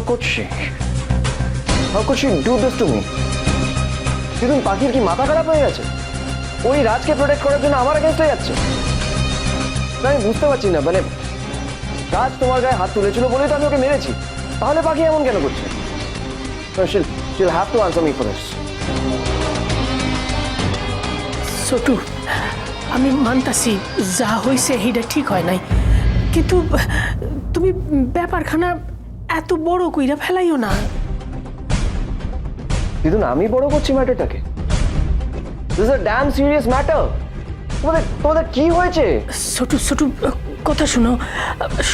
could she? How could she do this to me? দিদুন পাখির কি মাথা খারাপ হয়ে গেছে? ওই রাজকে প্রোটেক্ট করার জন্য আমার এগেনস্টে যাচ্ছে। না, আমি বুঝতে পারছি না মানে রাজ তোমার গায়ে হাত তুলেছিল বলেই তো আমি ওকে মেরেছি। তাহলে পাখি এমন কেন করছে? She'll she'll have to answer me for this Chhotu আমি মানতাছি যা হয়েছে সেইটা ঠিক হয় নাই। কিন্তু তুমি ব্যাপারখানা এত বড় কইরা ফেলাইও না। দিদুন আমি বড় করছি ম্যাটারটাকে? This a damn serious matter তোমাদের তোমাদের কি হয়েছে? ছোট ছোট কথা শুনো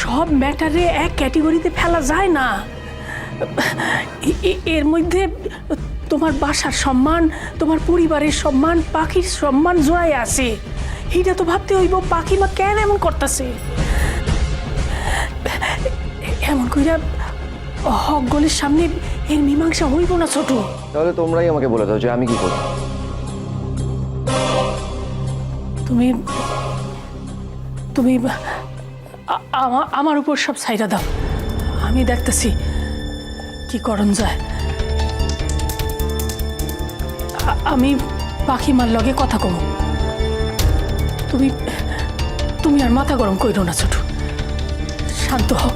সব ম্যাটারে এক ক্যাটেগরিতে ফেলা যায় না। এর মধ্যে তোমার বাসার সম্মান তোমার পরিবারের সম্মান পাখির সম্মান জোড়ায় আছে। এইটা তো ভাবতে হইব পাখি মা কেন এমন করতেছে? এমন কইরা হক গলের সামনে এর মীমাংসা হইব না ছোট। তাহলে তোমরাই আমাকে বলে দাও যে আমি কি করব। তুমি তুমি আমার উপর সব ছাইরা দাও। আমি দেখতেছি কি করণ যায়। আমি পাখি মার লগে কথা কম তুমি তুমি আর মাথা গরম কইরো না ছোট। শান্ত হও।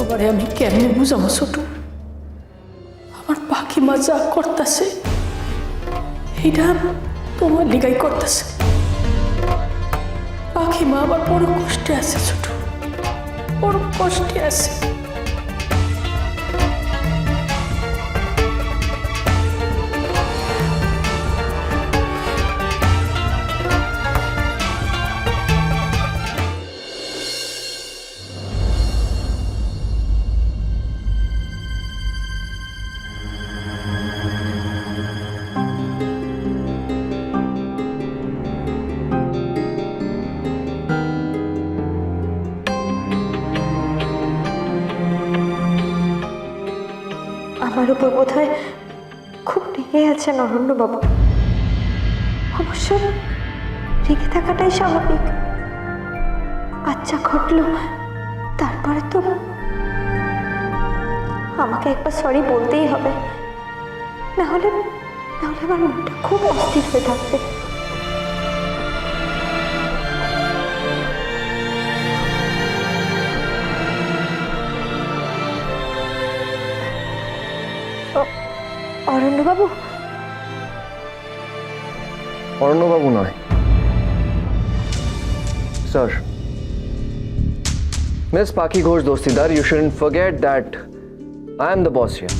তোমারে আমি কেমনে বুঝাবো ছোট? আমার পাখি মা যা করতেছে। এটা তোমার লিগাই করতেছে। পাখি মা আবার বড় কষ্টে আছে ছোট। বড় কষ্টে আছে। আমার উপর বোধ হয় খুব রেগে আছেন অরণ্যবাবু অবশ্য রেগে থাকাটাই স্বাভাবিক। আচ্ছা ঘটলো, তারপরে তো আমাকে একবার সরি বলতেই হবে। নাহলে নাহলে আমার মনটা খুব অস্থির হয়ে থাকবে। অরণ্যবাবু অরণ্যবাবু নয় sir miss Pakhi Ghosh Dastidar you shouldn't forget that I am the boss here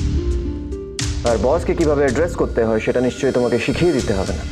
আর বসকে কিভাবে অ্যাড্রেস করতে হয় সেটা নিশ্চয়ই তোমাকে শিখিয়ে দিতে হবে না